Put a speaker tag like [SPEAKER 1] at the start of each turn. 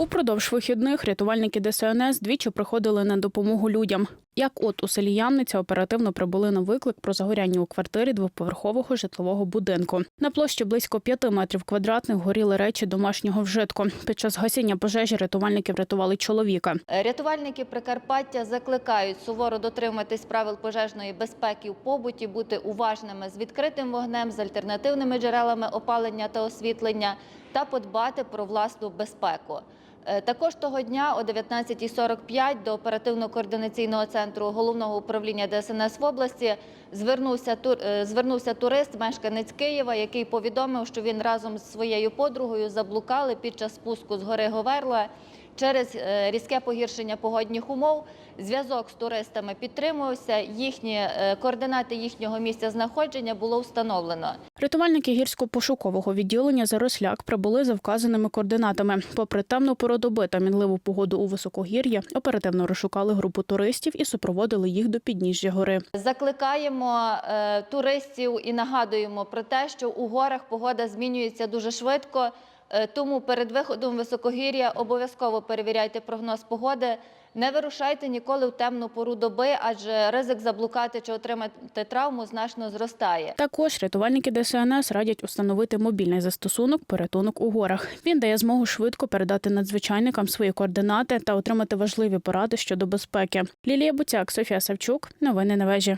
[SPEAKER 1] Упродовж вихідних рятувальники ДСНС двічі приходили на допомогу людям. Як от у селі Ямниця оперативно прибули на виклик про загоряння у квартирі двоповерхового житлового будинку. На площі близько п'яти метрів квадратних горіли речі домашнього вжитку. Під час гасіння пожежі рятувальники врятували чоловіка.
[SPEAKER 2] Рятувальники Прикарпаття закликають суворо дотримуватись правил пожежної безпеки в побуті, бути уважними з відкритим вогнем, з альтернативними джерелами опалення та освітлення та подбати про власну безпеку. Е, Також того дня о 19.45 до оперативно-координаційного центру головного управління ДСНС в області звернувся, е, звернувся турист, мешканець Києва, який повідомив, що він разом з своєю подругою заблукали під час спуску з гори Говерла. Через е, різке погіршення погодних умов зв'язок з туристами підтримувався. Їхні е, координати їхнього місця знаходження було встановлено.
[SPEAKER 1] Рятувальники гірсько-пошукового відділення Заросляк прибули за вказаними координатами. Попри темну пору доби та мінливу погоду у високогір'ї, оперативно розшукали групу туристів і супроводили їх до підніжжя гори.
[SPEAKER 2] Закликаємо е, туристів і нагадуємо про те, що у горах погода змінюється дуже швидко. Е, Тому перед виходом високогір'я обов'язково перевіряйте прогноз погоди. Не вирушайте ніколи в темну пору доби, адже ризик заблукати чи отримати травму значно зростає.
[SPEAKER 1] Також рятувальники ДСНС радять установити мобільний застосунок порятунок у горах. Він дає змогу швидко передати надзвичайникам свої координати та отримати важливі поради щодо безпеки. Лілія Буцяк, Софія Савчук. Новини на вежі.